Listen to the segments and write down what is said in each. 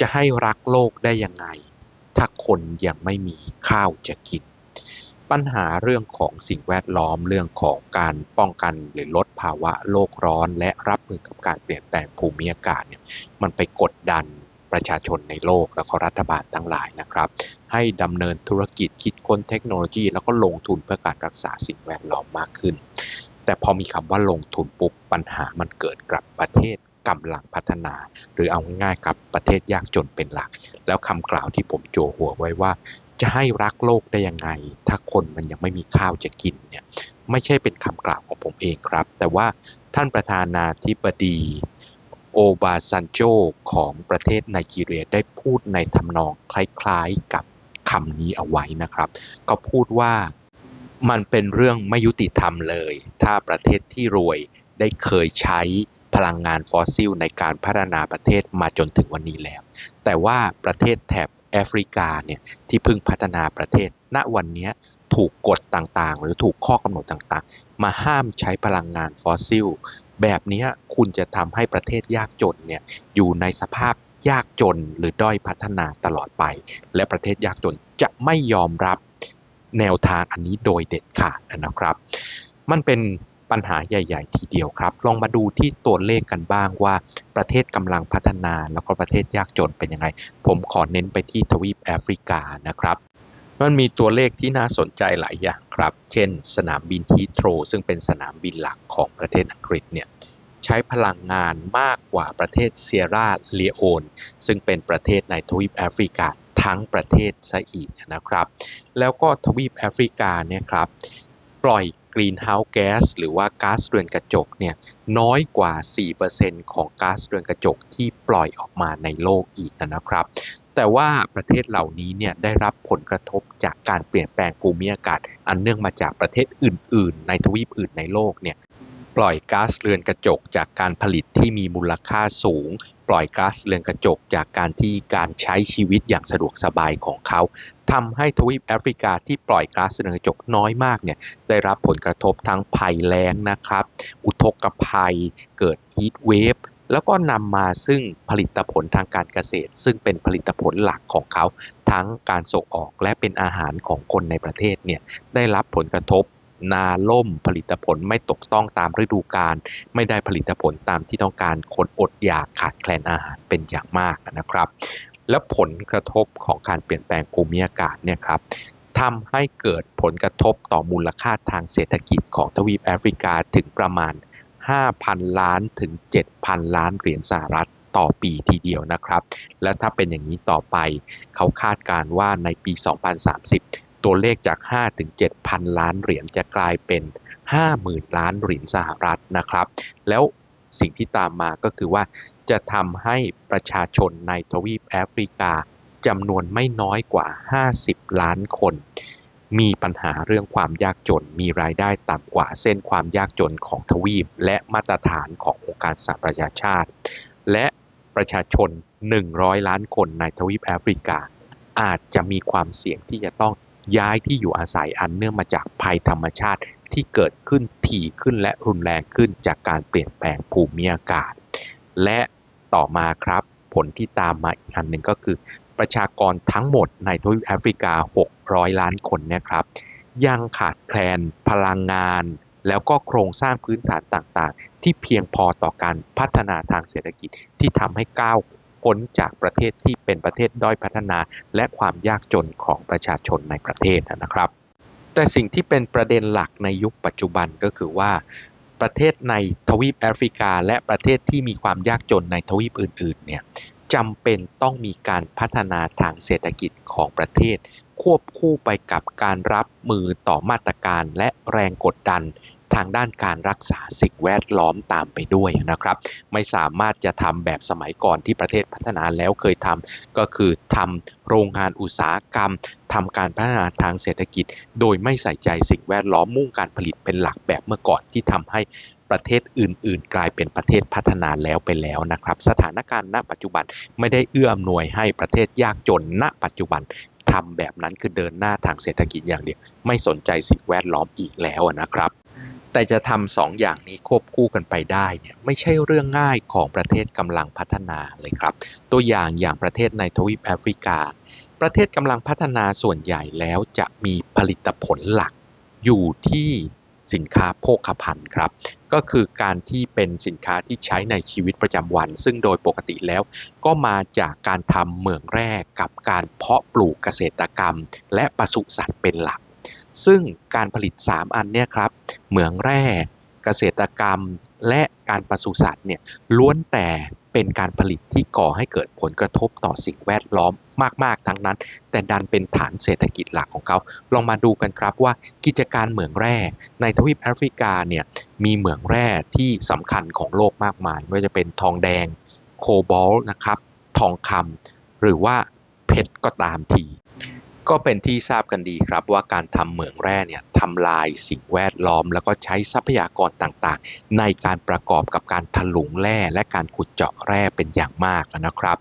จะให้รักโลกได้ยังไง ถ้าคนยังไม่มีข้าวจะกิน ปัญหาเรื่องของสิ่งแวดล้อมเรื่องของการป้องกันหรือลดภาวะโลกร้อน และรับมือกับการเปลี่ยนแปลงภูมิอากาศเนี่ยมันไปกดดันประชาชนในโลกและก็รัฐบาลทั้งหลายนะครับ ให้ดำเนินธุรกิจคิดค้นเทคโนโลยี แล้วก็ลงทุนเพื่อการรักษาสิ่งแวดล้อมมากขึ้น แต่พอมีคำว่าลงทุนปุ๊บปัญหามันเกิดกับประเทศ กำลังพัฒนา หรือเอาง่ายๆกับประเทศยากจนเป็นหลัก แล้วคำกล่าวที่ผมโจหัวไว้ว่า จะให้รักโลกได้ยังไง ถ้าคนมันยังไม่มีข้าวจะกินเนี่ยไม่ใช่เป็นคำกล่าวของผมเองครับ แต่ว่าท่านประธานาธิบดีโอบาซันโจของประเทศไนจีเรียได้พูดในทำนองคล้ายๆกับคำนี้เอาไว้นะครับ ก็พูดว่ามันเป็นเรื่องไม่ยุติธรรมเลย ถ้าประเทศที่รวยได้เคยใช้ ลังงานฟอสซิลในการพัฒนาประเทศมาจนถึงวันนี้แล้ว แต่ว่าประเทศแถบแอฟริกาเนี่ยที่เพิ่งพัฒนาประเทศ ณวันนี้ถูกกฎต่างๆ หรือถูกข้อกำหนดต่างๆ มาห้ามใช้พลังงานฟอสซิล แบบนี้คุณจะทำให้ประเทศยากจนเนี่ยอยู่ในสภาพยากจนหรือด้อยพัฒนาตลอดไป และประเทศยากจนจะไม่ยอมรับแนวทางอันนี้โดยเด็ดขาดนะครับ มันเป็น ปัญหาใหญ่ ๆ ทีเดียวครับ ลองมาดูที่ตัวเลขกันบ้างว่าประเทศกำลังพัฒนาแล้วก็ประเทศยากจนเป็นยังไง ผมขอเน้นไปที่ทวีปแอฟริกานะครับมันมีตัวเลขที่น่าสนใจหลายอย่างครับ เช่น สนามบินฮีโตรซึ่งเป็นสนามบินหลักของประเทศอังกฤษเนี่ยใช้พลังงานมากกว่าประเทศเซียร่าเลโอนซึ่งเป็นประเทศในทวีปแอฟริกาทั้งประเทศซะอีกนะครับ แล้วก็ทวีปแอฟริกาเนี่ยครับปล่อย กรีนเฮาส์แก๊สหรือว่าก๊าซเรือนกระจกเนี่ยน้อยกว่า 4%ของก๊าซเรือนกระจกที่ปล่อยออกมาในโลกอีกนะครับ แต่ว่าประเทศเหล่านี้เนี่ยได้รับผลกระทบจากการเปลี่ยนแปลงภูมิอากาศ อันเนื่องมาจากประเทศอื่น ๆ ในทวีปอื่นในโลกเนี่ย ปล่อยก๊าซเรือนกระจกจากการผลิตที่มีมูลค่าสูง ปล่อยก๊าซเรือนกระจกจากการที่การใช้ชีวิตอย่างสะดวกสบายของเขาทำให้ทวีปแอฟริกาที่ปล่อยก๊าซเรือนกระจกน้อยมากเนี่ยได้รับผลกระทบทั้งภัยแล้งนะครับ อุทกภัย เกิดฮีทเวฟแล้วก็นำมาซึ่งผลิตผลทางการเกษตร ซึ่งเป็นผลิตผลหลักของเขา ทั้งการส่งออกและเป็นอาหารของคนในประเทศเนี่ยได้รับผลกระทบ นาล่มผลิตผลไม่ตกต้องตามฤดูกาลไม่ได้ผลิตผลตามที่ต้องการคนอดอยากขาดแคลนอาหารเป็นอย่างมากนะครับ และผลกระทบของการเปลี่ยนแปลงภูมิอากาศเนี่ยครับทำให้เกิดผลกระทบต่อมูลค่าทางเศรษฐกิจของทวีปแอฟริกาถึงประมาณ 5,000 ล้านถึง 7,000 ล้านเหรียญสหรัฐต่อปีทีเดียวนะครับ และถ้าเป็นอย่างนี้ต่อไป เขาคาดการว่าในปี 2030 ตัวเลขจาก 5 ถึง 7,000 ล้านเหรียญจะกลายเป็น 50,000 ล้านเหรียญสหรัฐนะครับ แล้วสิ่งที่ตามมาก็คือว่าจะทำให้ประชาชนในทวีปแอฟริกาจำนวนไม่น้อยกว่า 50 ล้านคน มีปัญหาเรื่องความยากจน มีรายได้ต่ำกว่าเส้นความยากจนของทวีป และมาตรฐานขององค์การสหประชาชาติ และประชาชน 100 ล้านคนในทวีปแอฟริกา อาจจะมีความเสี่ยงที่จะต้อง ย้ายที่อยู่อาศัยอันเนื่องมาจากภัยธรรมชาติที่เกิดขึ้นถี่ขึ้นและรุนแรงขึ้นจากการเปลี่ยนแปลงภูมิอากาศ และต่อมาครับผลที่ตามมาอีกอันหนึ่งก็คือ ประชากรทั้งหมดในทวีปแอฟริกา 600 ล้านคนเนี่ยครับ ยังขาดแคลนพลังงาน แล้วก็โครงสร้างพื้นฐานต่างๆ ที่เพียงพอต่อการพัฒนาทางเศรษฐกิจที่ทำให้ก้าว พ้นจากประเทศที่เป็นประเทศด้อยพัฒนา และความยากจนของประชาชนในประเทศนะครับ แต่สิ่งที่เป็นประเด็นหลักในยุคปัจจุบันก็คือว่าประเทศในทวีปแอฟริกา และประเทศที่มีความยากจนในทวีปอื่นๆเนี่ยจำเป็นต้องมีการพัฒนาทางเศรษฐกิจของประเทศ ควบคู่ไปกับการรับมือต่อมาตรการและแรงกดดัน ทางด้านการรักษาสิ่งแวดล้อมตามไปด้วยนะครับ ไม่สามารถจะทำแบบสมัยก่อนที่ประเทศพัฒนาแล้วเคยทำก็คือทำโรงงานอุตสาหกรรมทำการพัฒนาทางเศรษฐกิจ โดยไม่ใส่ใจสิ่งแวดล้อมมุ่งการผลิตเป็นหลักแบบเมื่อก่อนที่ทำให้ประเทศอื่น ๆ กลายเป็นประเทศพัฒนาแล้วไปแล้วนะครับ สถานการณ์ณปัจจุบันไม่ได้เอื้ออำนวยให้ประเทศยากจนณปัจจุบันทำแบบนั้นคือเดินหน้าทางเศรษฐกิจอย่างเดียว ไม่สนใจสิ่งแวดล้อมอีกแล้วนะครับ แต่จะทำสองอย่างนี้ควบคู่กันไปได้เนี่ยไม่ใช่เรื่องง่ายของประเทศกำลังพัฒนาเลยครับ ตัวอย่างอย่างประเทศในทวีปแอฟริกา ประเทศกำลังพัฒนาส่วนใหญ่แล้วจะมีผลิตผลหลักอยู่ที่สินค้าโภคภัณฑ์ครับ ก็คือการที่เป็นสินค้าที่ใช้ในชีวิตประจำวัน ซึ่งโดยปกติแล้ว ก็มาจากการทำเหมืองแร่กับการเพาะปลูกเกษตรกรรม และปศุสัตว์เป็นหลัก ซึ่งการผลิต 3 อันเนี่ยครับเหมืองแร่เกษตรกรรมและการปศุสัตว์เนี่ยล้วนแต่เป็นการผลิตที่ก่อให้เกิดผลกระทบต่อสิ่งแวดล้อมมาก ๆ ทั้งนั้น แต่ดันเป็นฐานเศรษฐกิจหลักของเขา ลองมาดูกันครับว่ากิจการเหมืองแร่ ในทวีปแอฟริกาเนี่ยมีเหมืองแร่ที่สำคัญของโลกมากมาย ไม่ว่าจะเป็นทองแดง โคบอลนะครับ ทองคำหรือว่าเพชรก็ตามที ก็เป็นที่ทราบกันดีครับว่าการทำเหมืองแร่เนี่ยทำลายสิ่งแวดล้อม แล้วก็ใช้ทรัพยากรต่างๆ ในการประกอบกับการถลุงแร่และการขุดเจาะแร่เป็นอย่างมากนะครับ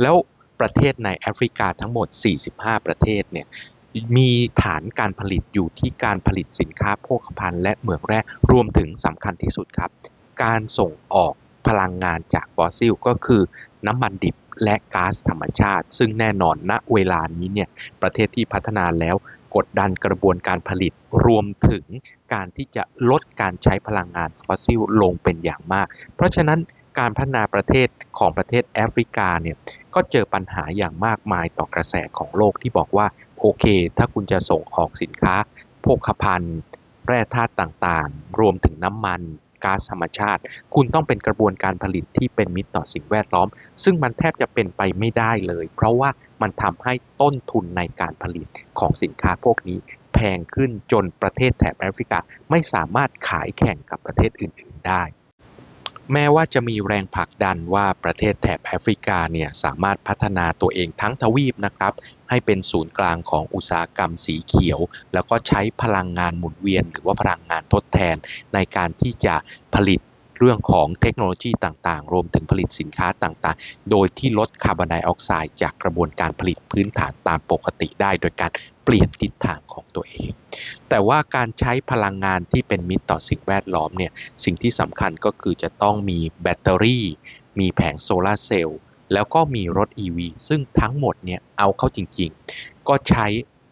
แล้วประเทศในแอฟริกาทั้งหมด 45 ประเทศเนี่ยมีฐานการผลิตอยู่ที่การผลิตสินค้าโภคภัณฑ์และเหมืองแร่รวมถึงสำคัญที่สุดครับ การส่งออกพลังงานจากฟอสซิลก็คือน้ำมันดิบ และก๊าซธรรมชาติ ซึ่งแน่นอนณเวลานี้เนี่ยประเทศที่พัฒนาแล้วกดดันกระบวนการผลิตรวมถึงการที่จะลดการใช้พลังงานฟอสซิลลงเป็นอย่างมาก เพราะฉะนั้นการพัฒนาประเทศของประเทศแอฟริกาเนี่ยก็เจอปัญหาอย่างมากมายต่อกระแสของโลกที่บอกว่า โอเค ถ้าคุณจะส่งออกสินค้าโภคภัณฑ์ แร่ธาตุต่างๆ รวมถึงน้ำมัน ก๊าซธรรมชาติ คุณต้องเป็นกระบวนการผลิตที่เป็นมิตรต่อสิ่งแวดล้อม ซึ่งมันแทบจะเป็นไปไม่ได้เลย เพราะว่ามันทำให้ต้นทุนในการผลิตของสินค้าพวกนี้ แพงขึ้นจนประเทศแถบแอฟริกาไม่สามารถขายแข่งกับประเทศอื่น ๆ ได้ แม้ว่าจะมีแรงผลักดันว่าประเทศแถบแอฟริกาเนี่ยสามารถพัฒนาตัวเองทั้งทวีปนะครับให้เป็นศูนย์กลางของอุตสาหกรรมสีเขียว แล้วก็ใช้พลังงานหมุนเวียน หรือว่าพลังงานทดแทนในการที่จะผลิต เรื่องของเทคโนโลยีต่างๆ รวมถึงผลิตสินค้าต่างๆ โดยที่ลดคาร์บอนไดออกไซด์จากกระบวนการผลิตพื้นฐานตามปกติได้ โดยการเปลี่ยนทิศทางของตัวเอง แต่ว่าการใช้พลังงานที่เป็นมิตรต่อสิ่งแวดล้อมเนี่ยสิ่งที่สำคัญก็คือจะต้องมีแบตเตอรี่ มีแผงโซลาร์เซลล์แล้วก็มีรถ EV ซึ่งทั้งหมดเนี่ยเอาเข้าจริงๆ ก็ใช้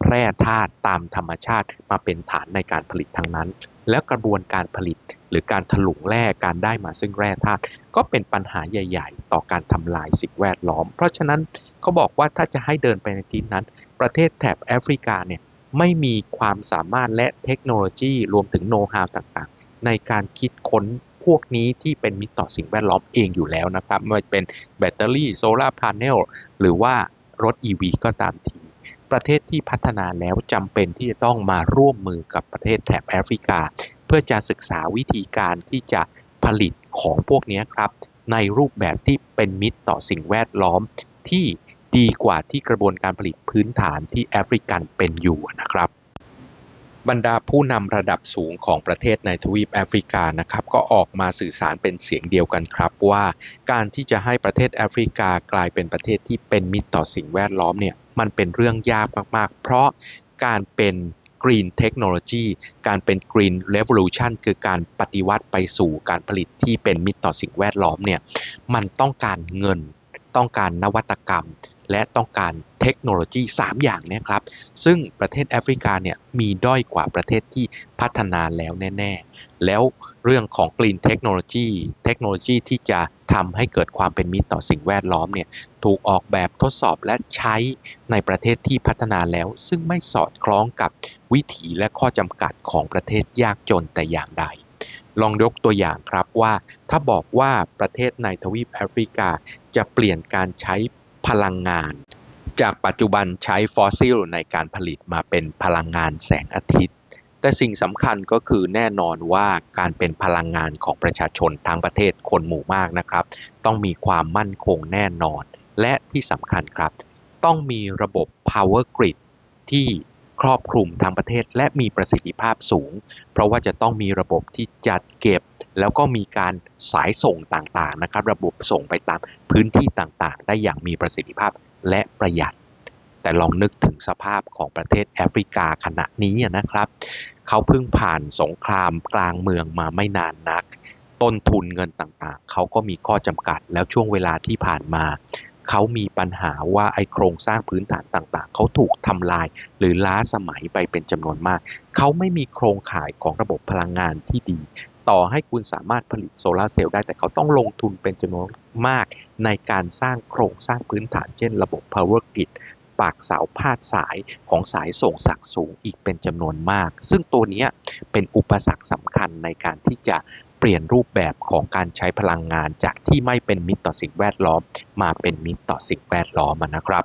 แร่ธาตุตามธรรมชาติมาเป็นฐานในการผลิตทั้งนั้น แล้วกระบวนการผลิตหรือการถลุงแร่การได้มาซึ่งแร่ธาตุก็เป็นปัญหาใหญ่ ๆ ต่อการทำลายสิ่งแวดล้อม เพราะฉะนั้นเขาบอกว่าถ้าจะให้เดินไปในทิศนั้น ประเทศแถบแอฟริกาเนี่ยไม่มีความสามารถและเทคโนโลยีรวมถึงโน้ตฮาวต่างๆ ในการคิดค้นพวกนี้ที่เป็นมิตรต่อสิ่งแวดล้อมเองอยู่แล้วนะครับไม่ว่าจะเป็นแบตเตอรี่โซลาร์พาร์เนลหรือว่ารถ EV ก็ตามที ประเทศที่พัฒนาแล้วจำเป็นที่จะต้องมาร่วมมือกับประเทศแถบแอฟริกา เพื่อจะศึกษาวิธีการที่จะผลิตของพวกนี้ครับ ในรูปแบบที่เป็นมิตรต่อสิ่งแวดล้อมที่ดีกว่าที่กระบวนการผลิตพื้นฐานที่แอฟริกันเป็นอยู่นะครับ บรรดาผู้นำระดับสูงของประเทศในทวีปแอฟริกานะครับก็ออกมาสื่อสารเป็นเสียงเดียวกันครับว่า การที่จะให้ประเทศแอฟริกากลายเป็นประเทศที่เป็นมิตรต่อสิ่งแวดล้อมเนี่ย มันเป็นเรื่องยากมาก ๆ เพราะการเป็น Green Technology การเป็น Green Revolution คือการปฏิวัติไปสู่การผลิตที่เป็นมิตรต่อสิ่งแวดล้อมเนี่ยมันต้องการเงินต้องการนวัตกรรม และต้องการเทคโนโลยี 3 อย่างเนี่ยครับ ซึ่งประเทศแอฟริกาเนี่ยมีด้อยกว่าประเทศที่พัฒนาแล้วแน่ ๆ แล้วเรื่องของ Green Technology เทคโนโลยีที่จะทำให้เกิดความเป็นมิตรต่อสิ่งแวดล้อมเนี่ยถูกออกแบบทดสอบและใช้ในประเทศที่พัฒนาแล้ว ซึ่งไม่สอดคล้องกับวิถีและข้อจำกัดของประเทศยากจนแต่อย่างใดลองยกตัวอย่างครับว่า ถ้าบอกว่าประเทศในทวีปแอฟริกาจะเปลี่ยนการใช้ พลังงาน จากปัจจุบันใช้ฟอสซิลในการผลิตมาเป็นพลังงานแสงอาทิตย์ แต่สิ่งสำคัญก็คือแน่นอนว่าการเป็นพลังงานของประชาชนทั้งประเทศคนหมู่มากนะครับ ต้องมีความมั่นคงแน่นอน และที่สำคัญครับ ต้องมีระบบ power grid ที่ ครอบคลุมทั้งประเทศและมีประสิทธิภาพสูง เพราะว่าจะต้องมีระบบที่จัดเก็บ แล้วก็มีการสายส่งต่างๆนะครับ ระบบส่งไปตามพื้นที่ต่างๆ ได้อย่างมีประสิทธิภาพและประหยัด แต่ลองนึกถึงสภาพของประเทศแอฟริกาขณะนี้นะครับ เขาเพิ่งผ่านสงครามกลางเมืองมาไม่นานนัก ต้นทุนเงินต่างๆ เขาก็มีข้อจำกัดแล้วช่วงเวลาที่ผ่านมา เขามีปัญหาว่าไอโครงสร้างพื้นฐานต่างๆ เขาถูกทำลายหรือล้าสมัยไปเป็นจำนวนมาก เขาไม่มีโครงข่ายของระบบพลังงานที่ดี ต่อให้คุณสามารถผลิตโซลาร์เซลล์ได้แต่เขาต้องลงทุนเป็นจำนวนมาก ในการสร้างโครงสร้างพื้นฐานเช่นระบบ power grid ปากเสาพาดสายของสายส่งสักสูงอีกเป็นจำนวนมาก ซึ่งตัวนี้เป็นอุปสรรคสำคัญในการที่จะ เปลี่ยนรูปแบบของการใช้พลังงานจากที่ไม่เป็นมิตรต่อสิ่งแวดล้อม มาเป็นมิตรต่อสิ่งแวดล้อมนะครับ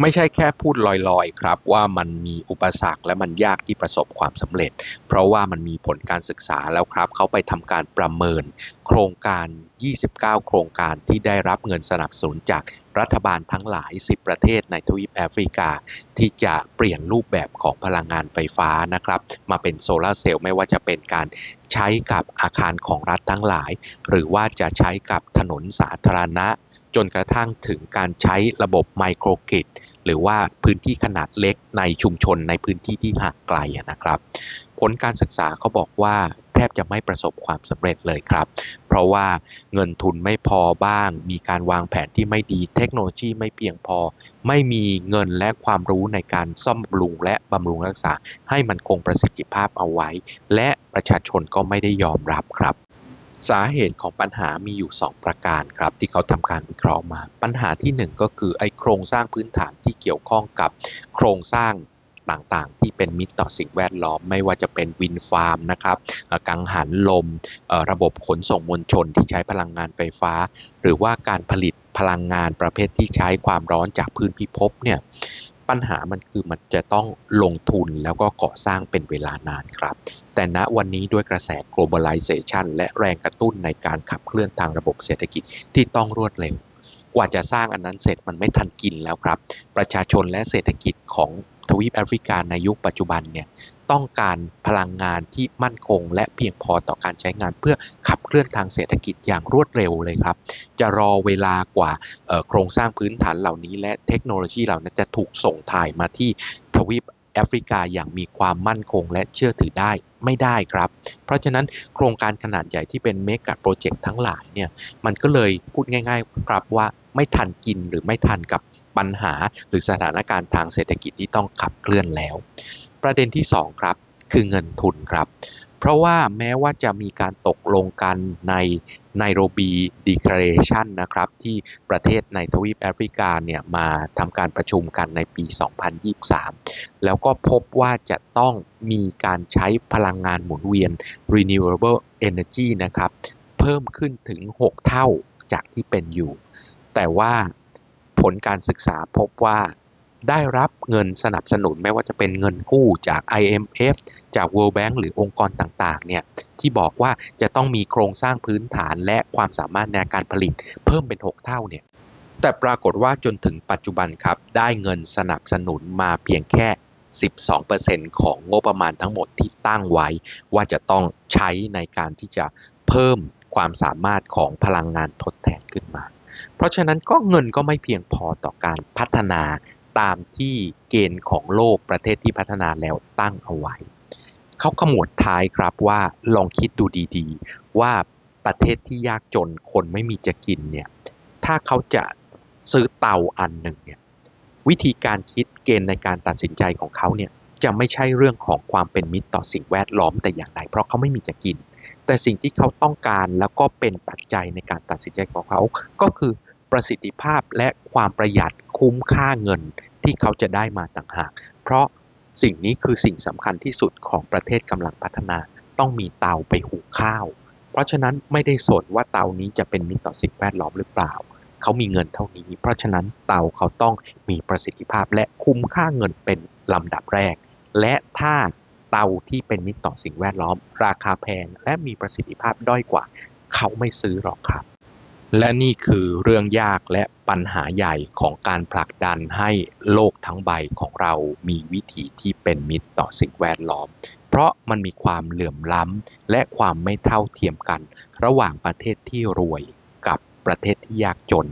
ไม่ใช่แค่พูดลอยๆครับว่ามันมีอุปสรรคและมันยากที่ประสบความสำเร็จ เพราะว่ามันมีผลการศึกษาแล้วครับ เขาไปทำการประเมิน โครงการ 29 โครงการที่ได้รับเงินสนับสนุนจากรัฐบาลทั้งหลาย 10 ประเทศในทวีปแอฟริกา ที่จะเปลี่ยนรูปแบบของพลังงานไฟฟ้านะครับ มาเป็นโซลาร์เซลล์ไม่ว่าจะเป็นการใช้กับอาคารของรัฐทั้งหลาย หรือว่าจะใช้กับถนนสาธารณะ จนกระทั่งถึงการใช้ระบบไมโครกริดหรือว่าพื้นที่ขนาดเล็กในชุมชนในพื้นที่ที่ห่างไกลนะครับ ผลการศึกษาเขาบอกว่า ทบจะไม่ประสบความสำเร็จเลยครับ เพราะว่าเงินทุนไม่พอบ้าง มีการวางแผนที่ไม่ดี เทคโนโลยีไม่เพียงพอ ไม่มีเงินและความรู้ในการซ่อมบำรุงและบำรุงรักษา ให้มันคงประสิทธิภาพเอาไว้ และประชาชนก็ไม่ได้ยอมรับครับสาเหตุของปัญหามีอยู่ 2 ประการครับ ที่เขาทำการวิเคราะห์มา ปัญหาที่ 1 ก็คือไอโครงสร้างพื้นฐานที่เกี่ยวข้องกับโครงสร้าง ต่างๆ ที่เป็นมิตรต่อสิ่งแวดล้อม ไม่ว่าจะเป็นวินฟาร์มนะครับกังหันลม ระบบขนส่งมวลชนที่ใช้พลังงานไฟฟ้า หรือว่าการผลิตพลังงานประเภทที่ใช้ความร้อนจากพื้นพิภพเนี่ยปัญหามันคือมันจะต้องลงทุนแล้วก็ก่อสร้างเป็นเวลานานครับ แต่ณวันนี้ด้วยกระแส globalization และแรงกระตุ้นในการขับเคลื่อนทางระบบเศรษฐกิจที่ต้องรวดเร็ว กว่าจะสร้างอันนั้นเสร็จมันไม่ทันกินแล้วครับ ประชาชนและเศรษฐกิจของ ทวีปแอฟริกาในยุคปัจจุบันเนี่ยต้องการพลังงานที่มั่นคง และเพียงพอต่อการใช้งานเพื่อขับเคลื่อนทางเศรษฐกิจอย่างรวดเร็วเลยครับ จะรอเวลากว่าโครงสร้างพื้นฐานเหล่านี้ และเทคโนโลยีเหล่านั้นจะถูกส่งถ่ายมาที่ทวีปแอฟริกาอย่างมีความมั่นคงและเชื่อถือได้ไม่ได้ครับ เพราะฉะนั้นโครงการขนาดใหญ่ที่เป็นเมกะโปรเจกต์ทั้งหลายเนี่ยมันก็เลยพูดง่าย ๆ ครับว่าไม่ทันกินหรือไม่ทันกับ ปัญหาหรือสถานการณ์ทางเศรษฐกิจที่ต้องขับเคลื่อนแล้ว ประเด็นที่ 2 ครับ คือเงินทุนครับ เพราะว่าแม้ว่าจะมีการตกลงกันในไนโรบีดีคลาเรชันนะครับที่ประเทศในทวีปแอฟริกาเนี่ยมาทำการประชุมกันในปี 2023 แล้วก็พบว่าจะต้องมีการใช้พลังงานหมุนเวียน renewable energy นะครับ เพิ่มขึ้นถึง 6 เท่าจากที่เป็นอยู่ แต่ว่า ผลการศึกษาพบว่าได้รับเงินสนับสนุนไม่ว่าจะเป็นเงินกู้จาก IMF จาก World Bank หรือองค์กรต่างๆ เนี่ยที่บอกว่าจะต้องมีโครงสร้างพื้นฐานและความสามารถในการผลิตเพิ่มเป็น 6 เท่าเนี่ยแต่ปรากฏว่าจนถึงปัจจุบันครับ ได้เงินสนับสนุนมาเพียงแค่ 12%ของงบประมาณทั้งหมดที่ตั้งไว้ ว่าจะต้องใช้ในการที่จะเพิ่มความสามารถของพลังงานทดแทนขึ้นมา เพราะฉะนั้นก็เงินก็ไม่เพียงพอต่อการพัฒนาตามที่เกณฑ์ของโลกประเทศที่พัฒนาแล้วตั้งเอาไว้ เขาขมวดท้ายครับว่าลองคิดดูดีๆ ว่าประเทศที่ยากจนคนไม่มีจะกินเนี่ยถ้าเขาจะซื้อเตาอันหนึ่งเนี่ยวิธีการคิดเกณฑ์ในการตัดสินใจของเขาเนี่ย จะไม่ใช่เรื่องของความเป็นมิตรต่อสิ่งแวดล้อมแต่อย่างใดเพราะเขาไม่มีจะกิน แต่สิ่งที่เขาต้องการแล้วก็เป็นปัจจัยในการตัดสินใจของเขา ก็คือประสิทธิภาพและความประหยัดคุ้มค่าเงินที่เขาจะได้มาต่างหาก เพราะสิ่งนี้คือสิ่งสำคัญที่สุดของประเทศกำลังพัฒนา ต้องมีเตาไปหุงข้าว เพราะฉะนั้นไม่ได้สนว่าเตานี้จะเป็นมิตรต่อสิ่งแวดล้อมหรือเปล่า เขามีเงินเท่านี้ เพราะฉะนั้นเตาเขาต้องมีประสิทธิภาพและคุ้มค่าเงินเป็นลำดับแรก และถ้าเตาที่เป็นมิตรต่อสิ่งแวดล้อม ราคาแพงและมีประสิทธิภาพด้อยกว่า เขาไม่ซื้อหรอกครับ และนี่คือเรื่องยากและปัญหาใหญ่ของการผลักดันให้โลกทั้งใบของเรามีวิถีที่เป็นมิตรต่อสิ่งแวดล้อม เพราะมันมีความเหลื่อมล้ำและความไม่เท่าเทียมกัน ระหว่างประเทศที่รวยกับปประเทศที่ยากจน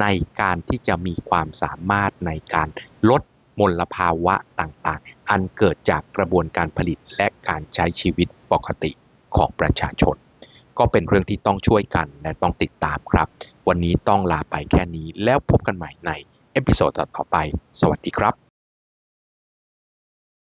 ในการที่จะมีความสามารถในการลด มลภาวะต่างๆ อันเกิดจากกระบวนการผลิตและการใช้ชีวิตปกติของประชาชน ก็เป็นเรื่องที่ต้องช่วยกันและต้องติดตามครับ วันนี้ต้องลาไปแค่นี้แล้วพบกันใหม่ในเอพิโซดต่อไป สวัสดีครับ